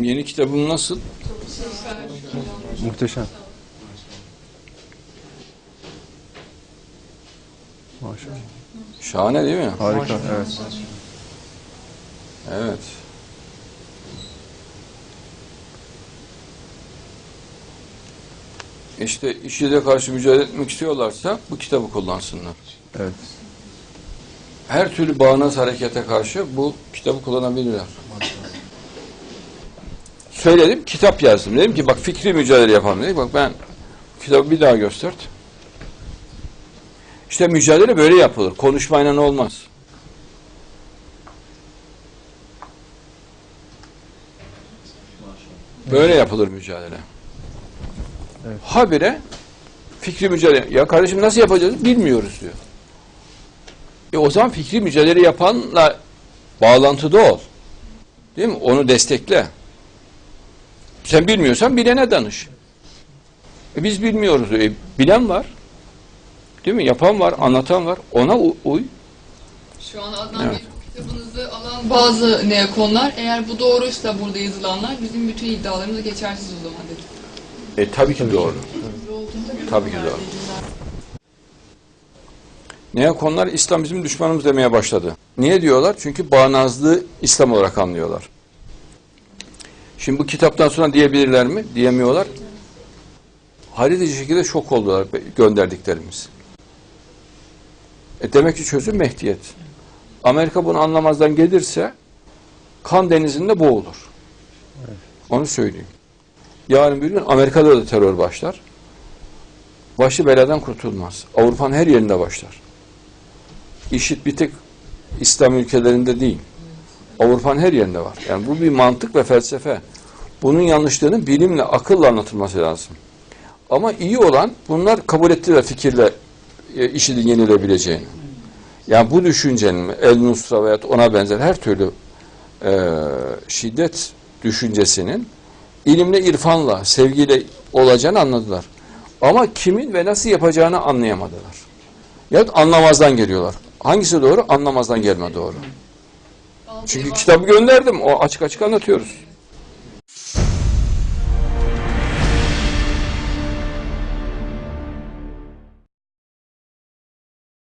Yeni kitabım nasıl? Muhteşem. Maşallah. Şahane değil mi? Harika. Evet. Evet. İşte işçiliğe karşı mücadele etmek istiyorlarsa bu kitabı kullansınlar. Evet. Her türlü bağnaz harekete karşı bu kitabı kullanabilirler. Söyledim, kitap yazdım. Dedim ki bak fikri mücadele yapalım dedik. Bak ben kitabı bir daha göstert. İşte mücadele böyle yapılır. Konuşmayla olmaz. Böyle yapılır mücadele. Evet. Habire fikri mücadele. Ya kardeşim nasıl yapacağız? Bilmiyoruz diyor. E o zaman fikri mücadele yapanla bağlantıda ol. Değil mi? Onu destekle. Sen bilmiyorsan bilene danış. E biz bilmiyoruz. E bilen var. Değil mi? Yapan var, anlatan var. Ona uy. Şu an Adnan Evet. Bey kitabınızı alan bazı neokonlar eğer bu doğruysa burada yazılanlar bizim bütün iddialarımız geçersiz o zaman dedi. E tabii ki doğru. Tabii ki doğru. Neokonlar İslam bizim düşmanımız demeye başladı. Niye diyorlar? Çünkü bağnazlığı İslam olarak anlıyorlar. Şimdi bu kitaptan sonra diyebilirler mi? Diyemiyorlar. Hayret şekilde şok oldular gönderdiklerimiz. E demek ki çözüm Mehdiyet. Amerika bunu anlamazdan gelirse kan denizinde boğulur. Onu söyleyeyim. Yarın bir gün Amerika'da da terör başlar. Başı beladan kurtulmaz. Avrupa'nın her yerinde başlar. İşit bir tek İslam ülkelerinde değil. Avrupa'nın her yerinde var. Yani bu bir mantık ve felsefe. Bunun yanlışlığının bilimle, akılla anlatılması lazım. Ama iyi olan bunlar kabul ettiler fikirle e, IŞİD'in yenilebileceğini. Yani bu düşüncenin El Nusra veya ona benzer her türlü e, şiddet düşüncesinin ilimle, irfanla, sevgiyle olacağını anladılar. Ama kimin ve nasıl yapacağını anlayamadılar. Ya anlamazdan geliyorlar. Hangisi doğru? Anlamazdan gelme doğru. Çünkü kitabı gönderdim. O açık açık anlatıyoruz.